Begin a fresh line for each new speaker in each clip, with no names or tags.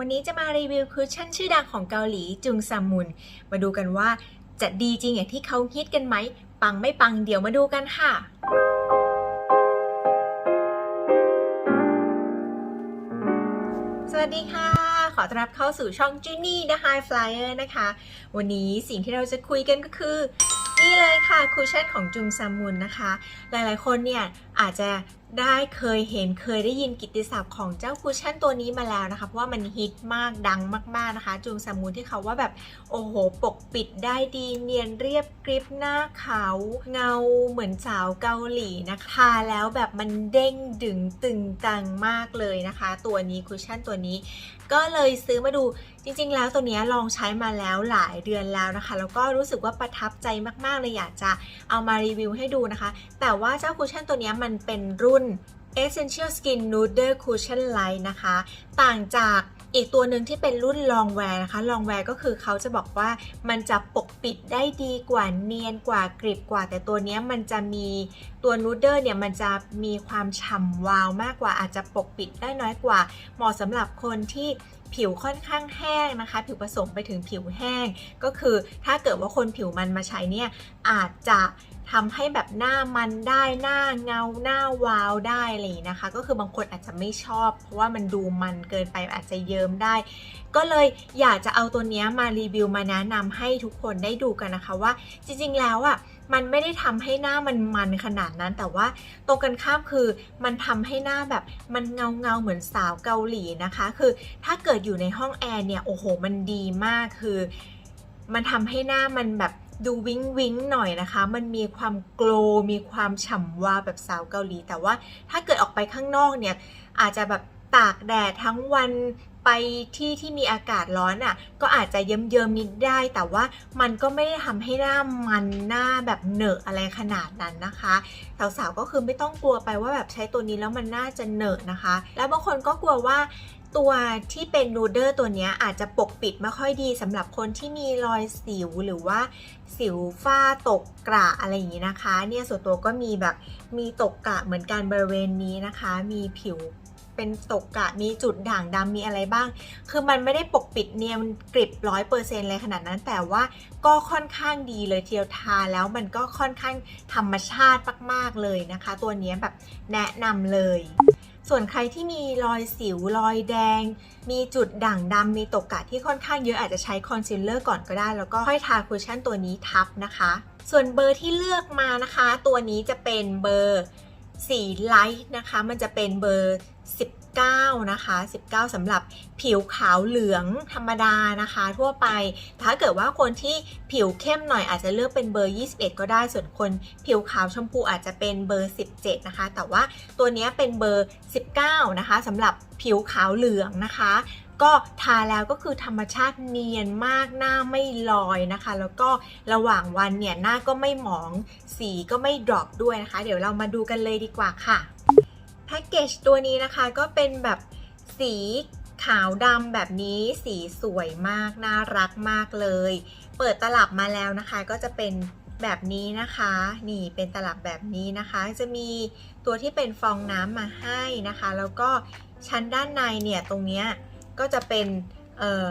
วันนี้จะมารีวิวคุชชั่นชื่อดังของเกาหลีจุงซัมมุน มาดูกันว่าจะดีจริงอย่างที่เขาฮิตกันไหม ปังไม่ปังเดี๋ยวมาดูกันค่ะ สวัสดีค่ะ ขอต้อนรับเข้าสู่ช่อง Jenny The High Flyer นะคะ วันนี้สิ่งที่เราจะคุยกันก็คือนี่เลยค่ะคุชชั่นของจุงซัมมุนนะคะ หลายๆ คนเนี่ยอาจจะ ได้เคยเห็นเคยได้ยินกิตติศัพท์ของเจ้าคุชชั่นตัวนี้มาแล้วนะคะ เพราะว่ามันฮิตมากดังมาก ๆนะคะ จุงซัมมุนที่เขาว่าแบบโอ้โห ปกปิดได้ดีเนียนเรียบกริบหน้าขาวเงาเหมือนสาวเกาหลีนะคะทาแล้วแบบมันเด้งดึงตึงตังมากเลยนะคะ ตัวนี้คุชชั่นตัวนี้ ก็เลยซื้อมาดูจริง ๆ แล้วตัวนี้ลองใช้มาแล้วหลายเดือนแล้วนะคะ แล้วก็รู้สึกว่าประทับใจมากๆเลยอยากจะเอามารีวิวให้ดูนะคะ แต่ว่าเจ้าคุชชั่นตัวนี้มันเป็นรุ่น Essential Skin Nude Cushion Light นะคะ ต่างจากอีกตัวหนึ่งที่เป็นรุ่น Long Wear นะคะ Long Wear ก็คือเขาจะบอกว่ามันจะปกปิดได้ดีกว่าเนียนกว่ากริบกว่า แต่ตัวนี้มันจะมีตัว Nude เนี่ยมันจะมีความฉ่ำวาวมากกว่าอาจจะปกปิดได้น้อยกว่า เหมาะสำหรับคนที่ผิวค่อนข้างแห้งนะคะ ผิวผสมไปถึงผิวแห้ง ก็คือถ้าเกิดว่าคนผิวมันมาใช้เนี่ยอาจจะ ทำให้แบบหน้ามันได้หน้าเงาหน้าวาวได้อะไรอย่างนี้นะคะ ก็คือบางคนอาจจะไม่ชอบ เพราะว่ามันดูมันเกินไปอาจจะเยิ้มได้ ก็เลยอยากจะเอาตัวนี้มารีวิวมาแนะนำให้ทุกคนได้ดูกันนะคะว่าจริงๆแล้วอะมันไม่ได้ทำให้หน้ามันมันขนาดนั้น แต่ว่าตรงกันข้ามคือมันทำให้หน้าแบบมันเงาเงาเหมือนสาวเกาหลีนะคะ คือถ้าเกิดอยู่ในห้องแอร์เนี่ยโอ้โหมันดีมากคือ มันทำให้หน้ามันแบบ ดูวิ้งวิ้งหน่อยนะคะ มันมีความโกลมีความฉ่ำวาแบบสาวเกาหลี แต่ว่าถ้าเกิดออกไปข้างนอกเนี่ย อาจจะแบบตากแดดทั้งวันไปที่ที่มีอากาศร้อนอะ่ะ ก็อาจจะเยิ้มเยิมนิดได้ แต่ว่ามันก็ไม่ได้ทำให้หน้ามันหน้าแบบเหนอะอะไรขนาดนั้นนะคะสาวๆก็คือไม่ต้องกลัวไปว่าแบบใช้ตัวนี้แล้วมันน่าจะเหนอะนะคะ แล้วบางคนก็กลัวว่า ตัวที่เป็นนูเดอร์ตัวนี้อาจจะปกปิดไม่ค่อยดีสำหรับคนที่มีรอยสิวหรือว่าสิวฝ้าตกกระอะไรอย่างนี้นะคะ เนี่ยส่วนตัวก็มีแบบมีตกกระเหมือนกันบริเวณนี้นะคะ มีผิวเป็นตกกระมีจุดด่างดำมีอะไรบ้าง คือมันไม่ได้ปกปิดเนียนกริบร้อยเปอร์เซ็นต์เลยขนาดนั้น แต่ว่าก็ค่อนข้างดีเลยเทียวทาแล้วมันก็ค่อนข้างธรรมชาติมากๆเลยนะคะ ตัวนี้แบบแนะนำเลย ส่วนใครที่มีรอยสิวรอยแดง มีจุดด่างดำมีตกกะที่ค่อนข้างเยอะอาจจะใช้คอนซีลเลอร์ก่อนก็ได้ แล้วก็ค่อยทาคุชชั่นตัวนี้ทับนะคะ ส่วนเบอร์ที่เลือกมานะคะ ตัวนี้จะเป็นเบอร์สีไลท์นะคะ มันจะเป็นเบอร์ 19 นะคะ 19สำหรับผิวขาวเหลืองธรรมดานะคะ ทั่วไป ถ้าเกิดว่าคนที่ผิวเข้มหน่อยอาจจะเลือกเป็นเบอร์ 21 ก็ได้ ส่วนคนผิวขาวชมพูอาจจะเป็นเบอร์ 17 นะคะ แต่ว่าตัวนี้เป็นเบอร์ 19 นะคะสำหรับผิวขาวเหลืองนะคะก็ทาแล้วก็คือธรรมชาติเนียนมากหน้าไม่ลอยนะคะ แล้วก็ระหว่างวันเนี่ยหน้าก็ไม่หมอง สีก็ไม่ดรอปด้วยนะคะ เดี๋ยวเรามาดูกันเลยดีกว่าค่ะ แพ็กเกจตัวนี้นะคะก็เป็นแบบสีขาวดำแบบนี้สีสวยมาก น่ารักมากเลย เปิดตลับมาแล้วนะคะ ก็จะเป็นแบบนี้นะคะ นี่เป็นตลับแบบนี้นะคะ จะมีตัวที่เป็นฟองน้ำมาให้นะคะ แล้วก็ชั้นด้านในเนี่ยตรงเนี้ยก็จะเป็นเอ่อ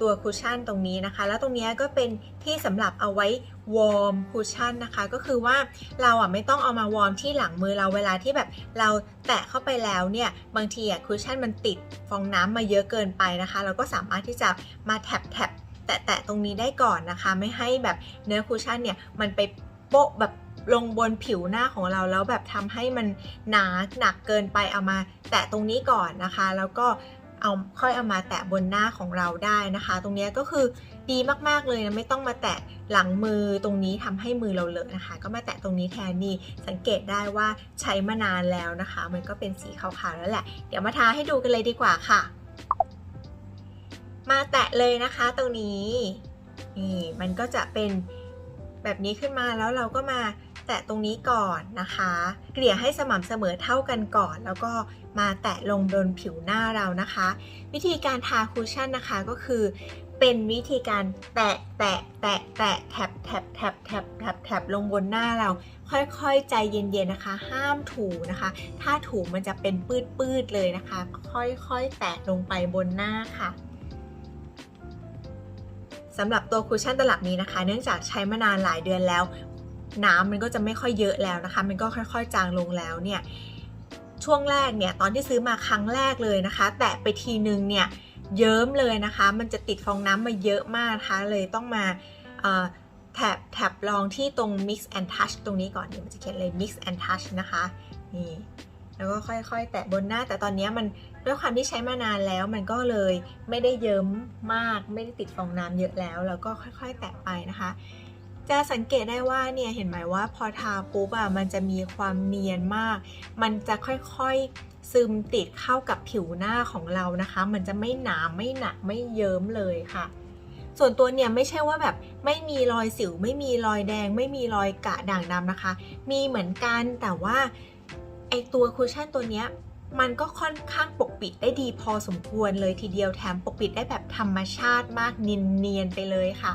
ตัวคุชชั่นตรงนี้นะคะ แล้วตรงนี้ก็เป็นที่สำหรับเอาไว้วอร์มคุชชั่นนะคะ ก็คือว่าเราอะไม่ต้องเอามาวอร์มที่หลังมือเราเวลาที่แบบเราแตะเข้าไปแล้วเนี่ย บางทีอะคุชชั่นมันติดฟองน้ำมาเยอะเกินไปนะคะ เราก็สามารถที่จะมาแท็บแท็บแตะแตะตรงนี้ได้ก่อนนะคะ ไม่ให้แบบเนื้อคุชชั่นเนี่ยมันไปโปะแบบลงบนผิวหน้าของเราแล้วแบบทำให้มันหนาหนักเกินไปเอามา แตะตรงนี้ก่อนนะคะ แล้วก็ เอาค่อยเอามาแตะบนหน้าของเราได้นะคะ ตรงนี้ก็คือดีมากๆเลยนะไม่ต้องมาแตะหลังมือตรงนี้ทำให้มือเราเลอะนะคะ ก็มาแตะตรงนี้แทนนี่สังเกตได้ว่าใช้มานานแล้วนะคะ มันก็เป็นสีขาวๆแล้วแหละ เดี๋ยวมาทาให้ดูกันเลยดีกว่าค่ะ มาแตะเลยนะคะตรงนี้นี่มันก็จะเป็นแบบนี้ขึ้นมาแล้วเราก็มา แตะตรงนี้ก่อนนะคะ เกลี่ยให้สม่ำเสมอเท่ากันก่อน แล้วก็มาแตะลงบนผิวหน้าเรานะคะ วิธีการทาคุชชั่นนะคะก็คือเป็นวิธีการแตะแตะแตะแตะแทบแทบแทบแทบแทบแทบลงบนหน้าเรา ค่อยๆ ใจเย็นๆนะคะ ห้ามถูนะคะ ถ้าถูมันจะเป็นปืดๆเลยนะคะ ค่อยๆ แตะลงไปบนหน้าค่ะสำหรับตัวคุชชั่นตลับนี้นะคะ เนื่องจากใช้มานานหลายเดือนแล้ว น้ำมันก็จะไม่ค่อยเยอะแล้วนะคะ มันก็ค่อยๆ จางลงแล้วเนี่ยช่วงแรกเนี่ยตอนที่ซื้อมาครั้งแรกเลยนะคะ แตะไปทีนึงเนี่ยเยิ้มเลยนะคะ มันจะติดฟองน้ำมาเยอะมากนะคะ เลยต้องมาแท็บแท็บลองที่ตรง mix and touch ตรงนี้ก่อนเดี๋ยวมันจะเขียนเลย mix and touch นะคะนี่แล้วก็ค่อยๆ แตะบนหน้า แต่ตอนนี้มันด้วยความที่ใช้มานานแล้วมันก็เลยไม่ได้เยิ้มมาก ไม่ได้ติดฟองน้ำเยอะแล้ว แล้วก็ค่อย ๆ แตะไปนะคะ จะสังเกตได้ว่าเนี่ยเห็นไหมว่าพอทาปุ๊บอะมันจะมีความเนียนมาก มันจะค่อยๆซึมติดเข้ากับผิวหน้าของเรานะคะ มันจะไม่หนาไม่หนักไม่เยิ้มเลยค่ะ ส่วนตัวเนี่ยไม่ใช่ว่าแบบไม่มีรอยสิว ไม่มีรอยแดง ไม่มีรอยกระด่างดำนะคะ มีเหมือนกันแต่ว่าไอตัวคุชชั่นตัวเนี้ยมันก็ค่อนข้างปกปิดได้ดีพอสมควรเลยทีเดียวแถมปกปิดได้แบบธรรมชาติมากเนียนๆไปเลยค่ะ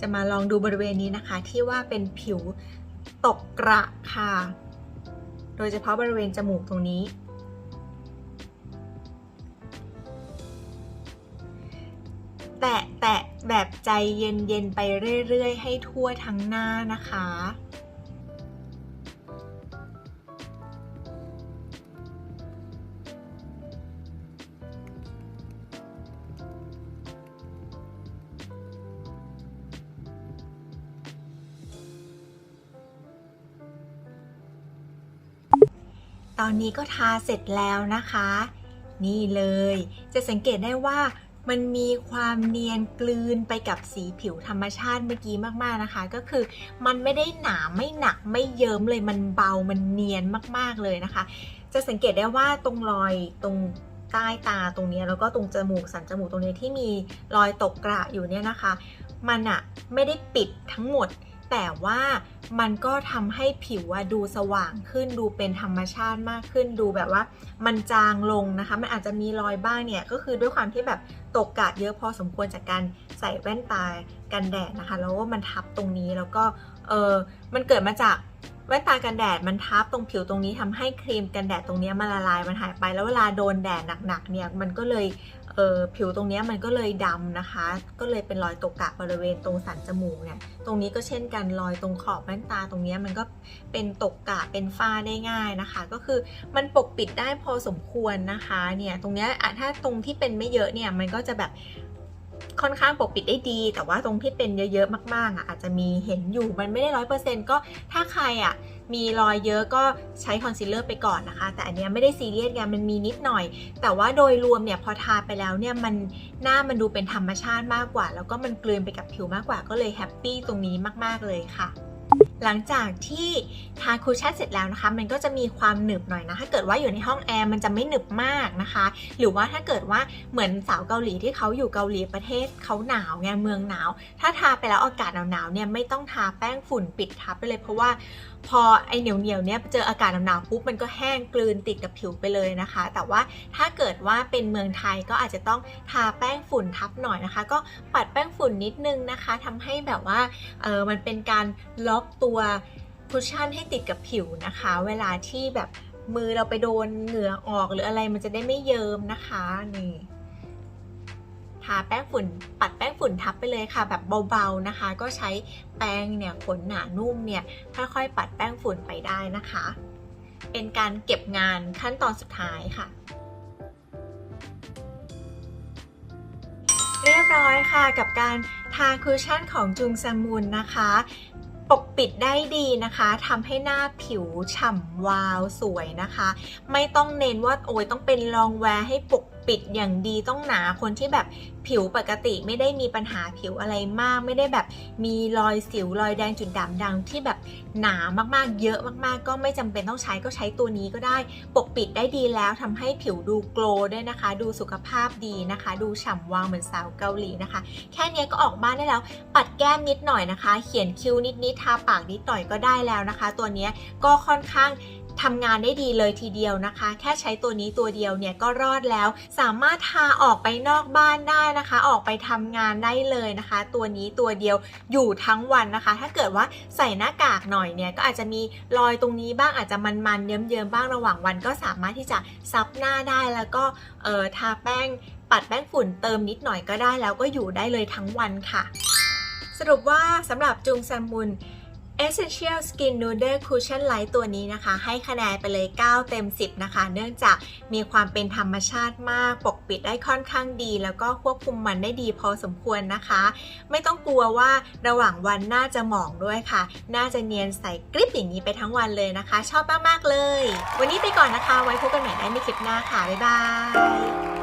จะมาลองดูบริเวณนี้นะคะ ที่ว่าเป็นผิวตกกระค่ะ โดยเฉพาะบริเวณจมูกตรงนี้ แตะแตะแบบใจเย็นๆไปเรื่อยๆ ให้ทั่วทั้งหน้านะคะ ตอนนี้ก็ทาเสร็จแล้วนะคะ นี่เลย จะสังเกตได้ว่ามันมีความเนียนกลืนไปกับสีผิวธรรมชาติเมื่อกี้มากๆนะคะ ก็คือมันไม่ได้หนาไม่หนักไม่เยิ้มเลยมันเบามันเนียนมากๆเลยนะคะ จะสังเกตได้ว่าตรงรอยตรงใต้ตาตรงนี้แล้วก็ตรงจมูกสันจมูกตรงนี้ที่มีรอยตกกระอยู่เนี่ยนะคะ มันอะไม่ได้ปิดทั้งหมด แต่ว่ามันก็ทำให้ผิวดูสว่างขึ้นดูเป็นธรรมชาติมากขึ้นดูแบบว่า มันจางลงนะคะ มันอาจจะมีรอยบ้างเนี่ยก็คือด้วยความที่แบบตกกาดเยอะพอสมควรจากการใส่แว่นตากันแดดนะคะ แล้วก็มันทับตรงนี้แล้วก็เออมันเกิดมาจาก แว่นตากันแดดมันทับตรงผิวตรงนี้ทำให้ครีมกันแดดตรงนี้มันละลายมันหายไป แล้วเวลาโดนแดดหนักๆเนี่ยมันก็เลยเออผิวตรงนี้มันก็เลยดำนะคะ ก็เลยเป็นรอยตกกะบริเวณตรงสันจมูกเนี่ยตรงนี้ก็เช่นกันรอยตรงขอบแว่นตาตรงนี้มันก็เป็นตกกะเป็นฝ้าได้ง่ายนะคะ ก็คือมันปกปิดได้พอสมควรนะคะเนี่ยตรงนี้อะถ้าตรงที่เป็นไม่เยอะเนี่ยมันก็จะแบบ ค่อนข้างปกปิดได้ดี แต่ว่าตรงที่เป็นเยอะๆมากๆอะอาจจะมีเห็นอยู่มันไม่ได้ร้อยเปอร์เซ็นต์ก็ถ้าใครอะมีรอยเยอะก็ใช้คอนซีลเลอร์ไปก่อนนะคะ แต่อันเนี้ยไม่ได้ซีเรียสไงมันมีนิดหน่อย แต่ว่าโดยรวมเนี่ยพอทาไปแล้วเนี่ยมันหน้ามันดูเป็นธรรมชาติมากกว่า แล้วก็มันกลืนไปกับผิวมากกว่าก็เลยแฮปปี้ตรงนี้มากๆเลยค่ะ หลังจากที่ทาคูชั่นเสร็จแล้วนะคะ มันก็จะมีความหนึบหน่อยนะ ถ้าเกิดว่าอยู่ในห้องแอร์มันจะไม่หนึบมากนะคะ หรือว่าถ้าเกิดว่าเหมือนสาวเกาหลีที่เขาอยู่เกาหลีประเทศเขาหนาวไงเมืองหนาว ถ้าทาไปแล้วอากาศหนาวๆเนี่ยไม่ต้องทาแป้งฝุ่นปิดทับไปเลยเพราะว่า พอไอเหนียวเหนียวๆเนี่ยเจออากาศหนาวๆปุ๊บมันก็แห้งกลืนติดกับผิวไปเลยนะคะ แต่ว่าถ้าเกิดว่าเป็นเมืองไทยก็อาจจะต้องทาแป้งฝุ่นทับหน่อยนะคะ ก็ปัดแป้งฝุ่นนิดนึงนะคะทำให้แบบว่าเออมันเป็นการล็อกตัวคุชชั่นให้ติดกับผิวนะคะ เวลาที่แบบมือเราไปโดนเหงื่อออกหรืออะไรมันจะได้ไม่เยิมนะคะนี่ ทาแป้งฝุ่น ปัดแป้งฝุ่นทับไปเลยค่ะ แบบเบาๆนะคะ ก็ใช้แป้งเนี่ยขนหนานุ่มเนี่ยค่อยๆ ปัดแป้งฝุ่นไปได้นะคะ เป็นการเก็บงานขั้นตอนสุดท้ายค่ะเรียบร้อยค่ะกับการทาคุชชั่นของจุงซามุนนะคะ ปกปิดได้ดีนะคะทำให้หน้าผิวฉ่ำวาวสวยนะคะ ไม่ต้องเน้นว่าโอ้ยต้องเป็นลองแวร์ให้ปก ปิดอย่างดีต้องหนาคนที่แบบผิวปกติไม่ได้มีปัญหาผิวอะไรมาก ไม่ได้แบบมีรอยสิวรอยแดงจุดด่างดังที่แบบหนามากๆ เยอะมากๆ ก็ไม่จำเป็นต้องใช้ก็ใช้ตัวนี้ก็ได้ ปกปิดได้ดีแล้วทำให้ผิวดูโกลว์ด้วยนะคะ ดูสุขภาพดีนะคะ ดูฉ่ำวาวเหมือนสาวเกาหลีนะคะ แค่นี้ก็ออกบ้านได้แล้ว ปัดแก้มนิดหน่อยนะคะ เขียนคิ้วนิดๆทาปากนิดหน่อยก็ได้แล้วนะคะ ตัวนี้ก็ค่อนข้าง ทำงานได้ดีเลยทีเดียวนะคะ แค่ใช้ตัวนี้ตัวเดียวเนี่ยก็รอดแล้ว สามารถทาออกไปนอกบ้านได้นะคะ ออกไปทำงานได้เลยนะคะ ตัวนี้ตัวเดียวอยู่ทั้งวันนะคะ ถ้าเกิดว่าใส่หน้ากากหน่อยเนี่ยก็อาจจะมีรอยตรงนี้บ้างอาจจะมันๆเยิ้มๆบ้างระหว่างวัน ก็สามารถที่จะซับหน้าได้แล้วก็เออทาแป้งปัดแป้งฝุ่นเติมนิดหน่อยก็ได้แล้วก็อยู่ได้เลยทั้งวันค่ะ สรุปว่าสำหรับจุงซันมุน Essential Skin Noodle Cushion Light ตัวนี้นะคะ ให้คะแนนไปเลย 9 เต็ม 10 นะคะ เนื่องจากมีความเป็นธรรมชาติมาก ปกปิดได้ค่อนข้างดี แล้วก็ควบคุมมันได้ดีพอสมควรนะคะ ไม่ต้องกลัวว่าระหว่างวันน่าจะหมองด้วยค่ะ น่าจะเนียนใสกริบอย่างนี้ไปทั้งวันเลยนะคะ ชอบมาก ๆ เลย วันนี้ไปก่อนนะคะ ไว้พบกันใหม่ได้ในคลิปหน้าค่ะ บ๊ายบาย